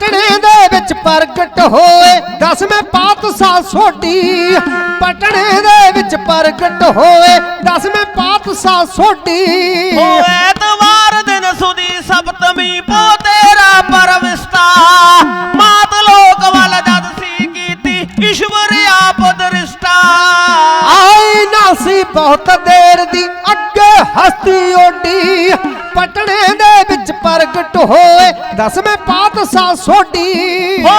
ਪਟਣੇ ਦੇ ਵਿੱਚ ਪ੍ਰਗਟ ਹੋਏ। ਦਸਵੇਂ ਪਾਤਸ਼ਾਹ ਸੋਢੀ। ਪਟਣੇ ਦੇ ਵਿੱਚ ਪ੍ਰਗਟ ਹੋਏ। ਦਸਵੇਂ ਪਾਤਸ਼ਾਹ ਸੋਢੀ। ਓ ਐਤਵਾਰ ਦਿਨ ਸੁਦੀ ਸਪਤਮੀ ਪੋ ਤੇਰਾ ਪਰਵਿਸਤਾ। ਮਾਤ ਲੋਕ ਵੱਲ ਜਦ ਸੀ ਕੀਤੀ ਈਸ਼ਵਰ ਆਪ ਦ੍ਰਿਸ਼ਟਾ। ਆਈ ਨਾ ਸੀ ਬਹੁਤ ਦੇਰ ਦੀ ਅੱਗੇ ਹਸਤੀ ਓਡੀ ਪਟਣੇ ਪ੍ਰਗਟ ਹੋਏ ਦਸਵੇਂ ਪਾਤਸ਼ਾਹ ਸੋਢੀ। ਹੋ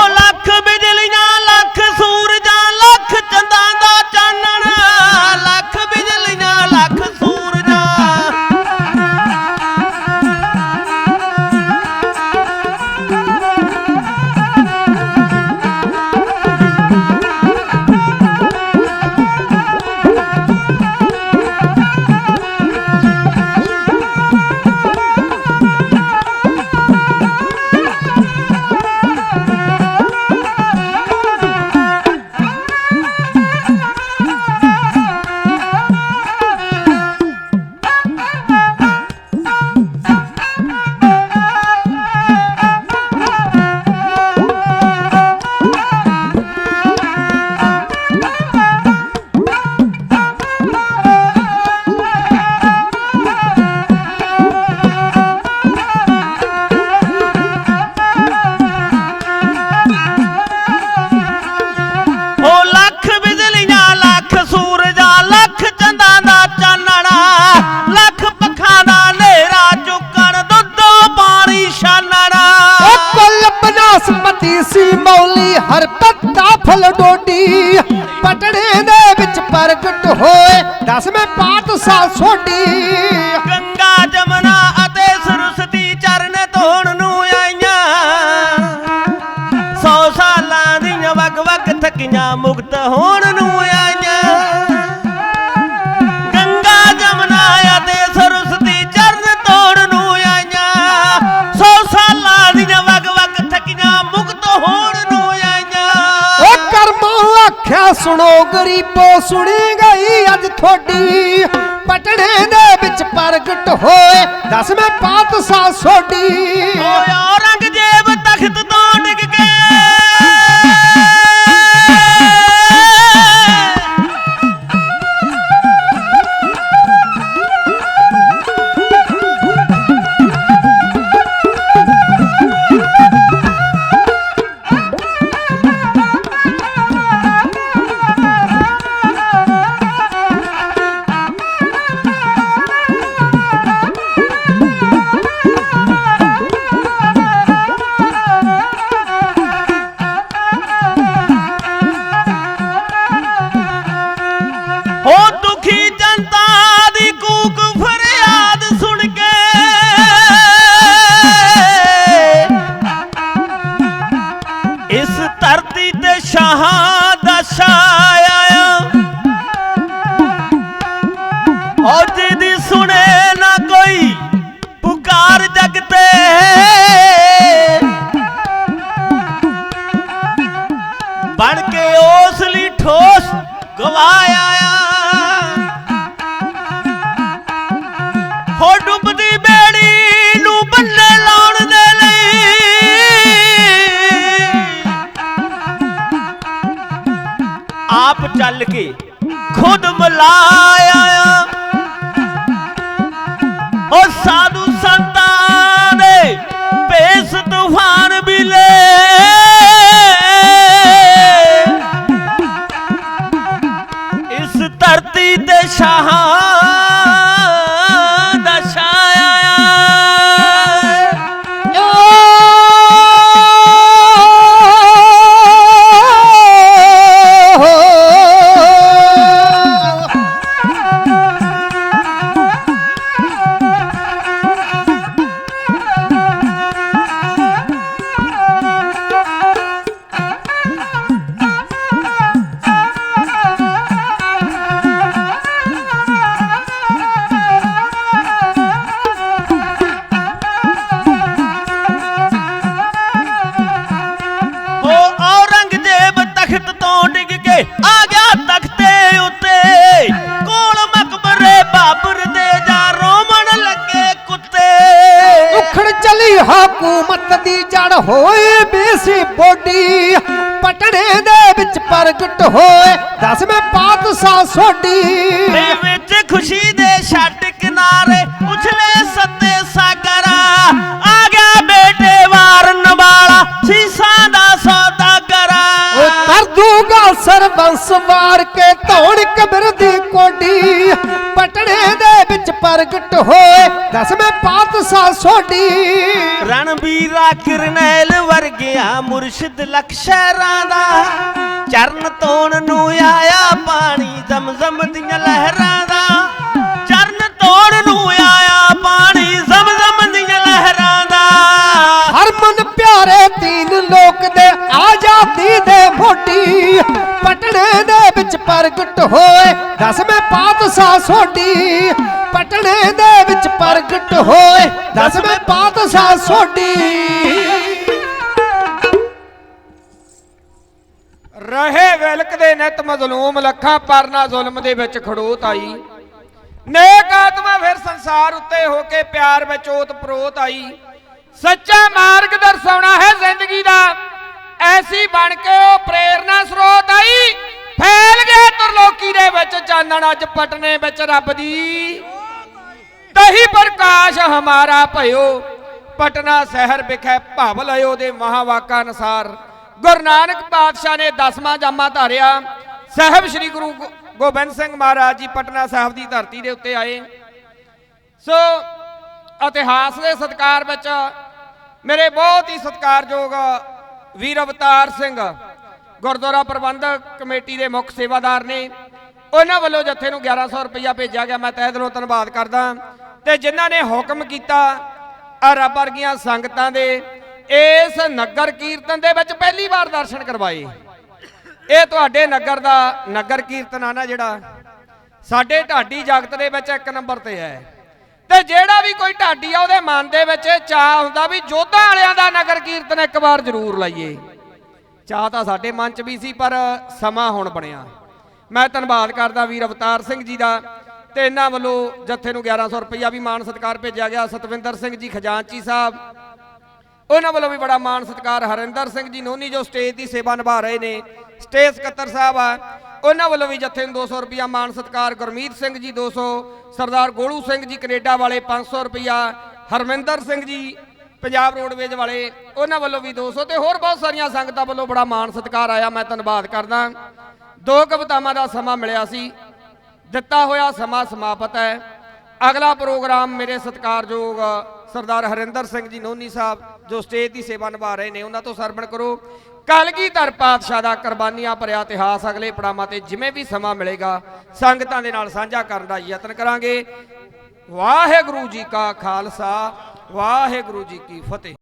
ਹੋਏ ਦਸਵੇਂ ਪਾਤਸ਼ਾਹ ਸੋਢੀ ਗੰਗਾ ਜਮਨਾ ਅਤੇ ਸਰਸਤੀ ਚਰਨ ਧੋਣ ਨੂੰ ਆਈਆਂ। ਸੌ ਸਾਲਾਂ ਦੀਆਂ ਵਗ ਵਗ ਥਕੀਆਂ ਮੁਕਤ ਹੋਣ ਸੁਣੋ ਗਰੀਬੋ ਸੁਣੀ ਗਈ ਅੱਜ ਤੁਹਾਡੀ। ਪਟਣੇ ਦੇ ਵਿੱਚ ਪ੍ਰਗਟ ਹੋਏ। ਦਸਵੇਂ ਪਾਤਸ਼ਾਹ ਸੋਢੀ। ਓਏ ਔਰੰਗਜ਼ੇਬ ਸੁਣੇ ਨਾ ਕੋਈ ਪੁਕਾਰ ਜਗ ਤੇ। ਬਣ ਕੇ ਉਸ ਲਈ ਠੋਸ ਗਵਾਇਆ ਹੋ ਡੁੱਬਦੀ ਬੇੜੀ ਨੂੰ ਬੰਨੇ ਲਾਉਣ ਦੇ ਲਈ। ਆਪ ਚੱਲ ਕੇ ਖੁਦ ਮਲਾਇਆ। ਹਕੂਮਤ ਦੀ ਜੜ ਹੋਏ ਬੇਸੀ ਬੋਡੀ ਪਟਣੇ ਦੇ ਵਿੱਚ ਪ੍ਰਗਟ ਹੋਏ ਦਸਵੇਂ ਪਾਤਸ਼ਾਹ ਸੋਢੀ। ਦੇ ਵਿੱਚ ਖੁਸ਼ੀ ਦੇ ਛੱਡ ਕਿਨਾਰੇ ਉਛਲੇ ਸੱਤੇ ਸਾਗਰ ਆ। ਗਿਆ ਬੇਟੇ ਵਾਰਨ ਵਾਲਾ ਸੀਸਾਂ ਦਾ ਸੌਦਾਗਰ ਓ ਕਰ ਦੂਗਾ ਸਰਬੰਸ ਵਾਰ ਕੇ ਧੌਣ ਕਬਰ ਦੀ ਕੋਡੀ। ਪਟਣੇ ਦੇ ਵਿੱਚ ਪ੍ਰਗਟ ਹੋਏ ਦਸਵੇਂ ਪਾਤਸ਼ਾਹ ਸੋਢੀ। ਰਣਬੀਰਾ ਕਿਰਨੈਲ ਵਰਗਿਆ ਮੁਰਸ਼ਿਦ ਲਖ ਸ਼ਹਿਰਾਂ ਦਾ। ਚਰਨ ਤੋਣ ਨੂੰ ਆਇਆ ਪਾਣੀ ਜ਼ਮਜ਼ਮ ਦੀਆਂ ਲਹਿਰਾਂ ਦਾ। ਚਰਨ ਤੋਣ ਨੂੰ ਆਇਆ ਪਾਣੀ ਜ਼ਮਜ਼ਮ ਦੀਆਂ ਲਹਿਰਾਂ ਦਾ। ਹਰਮਨ ਪਿਆਰੇ ਤੀਨ ਲੋਕ ਦੇ ਆਜ਼ਾਦੀ ਦੇ ਮੋਢੀ ਪਟਣੇ ਦੇ ਵਿੱਚ ਪ੍ਰਗਟ ਹੋਏ। ਦਸਵੇਂ ਪਾਤਸ਼ਾਹ ਸੋਢੀ। ਪਟਣੇ ਦੇ ਵਿੱਚ ਪ੍ਰਗਟ ਹੋਏ। ਦਸਵੇਂ ਪਾਤਸ਼ਾਹ ਸੋਢੀ। ਰਹੇ ਵਿਲਕ ਨਿਤ ਮਜ਼ਲੂਮ ਲੱਖਾਂ ਪਰਨਾ ਜ਼ੁਲਮ ਦੇ ਵਿੱਚ ਖੜੋਤ ਆਈ। ਨੇਕ ਆਤਮਾ ਫਿਰ ਸੰਸਾਰ ਉੱਤੇ ਹੋ ਕੇ ਪਿਆਰ ਵਿੱਚ ਓਤ ਪ੍ਰੋਤ ਆਈ। ਸੱਚਾ ਮਾਰਗ ਦਰਸਾਉਣਾ ਹੈ ਜ਼ਿੰਦਗੀ ਦਾ। ਐਸੀ ਬਣ ਕੇ ਉਹ ਪ੍ਰੇਰਣਾ ਸਰੋਤ ਆਈ। ਫੈਲ ਗਿਆ ਤਰਲੋਕੀ ਦੇ ਵਿੱਚ, ਚਾਨਣ ਅੱਜ ਪਟਨੇ ਵਿੱਚ ਰੱਬ ਦੀ। ਤਹੀ ਪ੍ਰਕਾਸ਼ ਹਮਾਰਾ ਭਇਓ। ਪਟਨਾ ਸ਼ਹਿਰ ਵਿਖੇ ਭਵ ਲਿਓ ਦੇ ਮਹਾਵਾਕਾ ਅਨਸਾਰ। ਗੁਰੂ ਨਾਨਕ ਪਾਤਸ਼ਾਹ ਨੇ ਦਸਵਾਂ ਜਾਮਾ ਧਾਰਿਆ। ਸਾਹਿਬ ਸ੍ਰੀ ਗੁਰੂ ਗੋ- ਗੋਬਿੰਦ ਸਿੰਘ ਮਹਾਰਾਜ ਜੀ ਪਟਨਾ ਸਾਹਿਬ ਦੀ ਧਰਤੀ ਦੇ ਉੱਤੇ ਆਏ। ਸੋ ਇਤਿਹਾਸ ਦੇ ਸਤਕਾਰ ਵਿੱਚ ਮੇਰੇ ਬਹੁਤ ਹੀ ਸਤਿਕਾਰਯੋਗ ਵੀਰ ਅਵਤਾਰ ਸਿੰਘ, ਗੁਰਦੁਆਰਾ ਪ੍ਰਬੰਧਕ ਕਮੇਟੀ ਦੇ ਮੁੱਖ ਸੇਵਾਦਾਰ ਨੇ। ਉਹਨਾਂ ਵੱਲੋਂ ਜਥੇ ਨੂੰ 1100 ਰੁਪਇਆ ਭੇਜਿਆ ਗਿਆ। ਮੈਂ ਤਹਿ ਦਿਲੋਂ ਧੰਨਵਾਦ ਕਰਦਾ। ਤੇ ਜਿਨ੍ਹਾਂ ਨੇ ਹੁਕਮ ਕੀਤਾ ਆ ਰੱਬ ਵਰਗੀਆਂ ਸੰਗਤਾਂ ਦੇ ਇਸ ਨਗਰ ਕੀਰਤਨ ਦੇ ਵਿੱਚ ਪਹਿਲੀ ਵਾਰ ਦਰਸ਼ਨ ਕਰਵਾਏ। ਇਹ ਤੁਹਾਡੇ ਨਗਰ ਦਾ ਨਗਰ ਕੀਰਤਨ ਆ ਨਾ ਜਿਹੜਾ, ਸਾਡੇ ਢਾਡੀ ਜਗਤ ਦੇ ਵਿੱਚ ਇੱਕ ਨੰਬਰ ਤੇ ਹੈ। ਤੇ ਜਿਹੜਾ ਵੀ ਕੋਈ ਢਾਡੀ ਆ, ਉਹਦੇ ਮਨ ਦੇ ਵਿੱਚ ਚਾਹ ਹੁੰਦਾ ਵੀ ਜੋਧਾ ਵਾਲਿਆਂ ਦਾ ਨਗਰ ਕੀਰਤਨ ਇੱਕ ਵਾਰ ਜ਼ਰੂਰ ਲਾਈਏ। ਚਾਹ ਤਾਂ ਸਾਡੇ ਮਨ 'ਚ ਵੀ ਸੀ, ਪਰ ਸਮਾਂ ਹੁਣ ਬਣਿਆ। ਮੈਂ ਧੰਨਵਾਦ ਕਰਦਾ ਵੀਰ ਅਵਤਾਰ ਸਿੰਘ ਜੀ ਦਾ। ਤੇ ਇਹਨਾਂ ਵੱਲੋਂ ਜੱਥੇ ਨੂੰ 1100 ਰੁਪਇਆ ਵੀ ਮਾਣ ਸਤਿਕਾਰ ਭੇਜਿਆ ਗਿਆ। ਸਤਵਿੰਦਰ ਸਿੰਘ ਜੀ ਖਜ਼ਾਨਚੀ ਸਾਹਿਬ, ਉਹਨਾਂ ਵੱਲੋਂ ਵੀ ਬੜਾ ਮਾਣ ਸਤਿਕਾਰ। ਹਰਿੰਦਰ ਸਿੰਘ ਜੀ ਨੋਨੀ ਜੋ ਸਟੇਜ ਦੀ ਸੇਵਾ ਨਿਭਾ ਰਹੇ ਨੇ, ਸਟੇਜ ਸਕੱਤਰ ਸਾਹਿਬ ਆ, ਉਹਨਾਂ ਵੱਲੋਂ ਵੀ ਜੱਥੇ ਨੂੰ 200 ਰੁਪਇਆ ਮਾਣ ਸਤਿਕਾਰ। ਗੁਰਮੀਤ ਸਿੰਘ ਜੀ 200 ਸਰਦਾਰ ਗੋਲੂ ਸਿੰਘ ਜੀ ਕੈਨੇਡਾ ਵਾਲੇ 500 ਰੁਪਇਆ ਹਰਮਿੰਦਰ ਸਿੰਘ ਜੀ ਪੰਜਾਬ ਰੋਡਵੇਜ ਵਾਲੇ, ਉਹਨਾਂ ਵੱਲੋਂ ਵੀ 200 ਤੇ ਹੋਰ ਬਹੁਤ ਸਾਰੀਆਂ ਸੰਗਤਾਂ ਵੱਲੋਂ ਬੜਾ ਮਾਣ ਸਤਿਕਾਰ ਆਇਆ। ਮੈਂ ਧੰਨਵਾਦ ਕਰਦਾ। ਦੋ ਕਵਿਤਾਵਾਂ ਦਾ ਸਮਾਂ ਮਿਲਿਆ ਸੀ। ਦਿੱਤਾ ਹੋਇਆ ਸਮਾਂ ਸਮਾਪਤ ਹੈ। ਅਗਲਾ ਪ੍ਰੋਗਰਾਮ ਮੇਰੇ ਸਤਿਕਾਰਯੋਗ ਸਰਦਾਰ ਹਰਿੰਦਰ ਸਿੰਘ ਜੀ ਨੋਨੀ ਸਾਹਿਬ, ਜੋ ਸਟੇਜ ਦੀ ਸੇਵਾ ਨਿਭਾ ਰਹੇ ਨੇ, ਉਹਨਾਂ ਤੋਂ ਸਰਵਣ ਕਰੋ। ਕਲਗੀਧਰ ਪਾਤਸ਼ਾਹ ਦਾ ਕੁਰਬਾਨੀਆਂ ਭਰਿਆ ਇਤਿਹਾਸ ਅਗਲੇ ਪੜਾਵਾਂ ਤੇ ਜਿਵੇਂ ਵੀ ਸਮਾਂ ਮਿਲੇਗਾ, ਸੰਗਤਾਂ ਦੇ ਨਾਲ ਸਾਂਝਾ ਕਰਨ ਦਾ ਯਤਨ ਕਰਾਂਗੇ। ਵਾਹਿਗੁਰੂ ਜੀ ਕਾ ਖਾਲਸਾ, ਵਾਹਿਗੁਰੂ ਜੀ ਕੀ ਫਤਿਹ।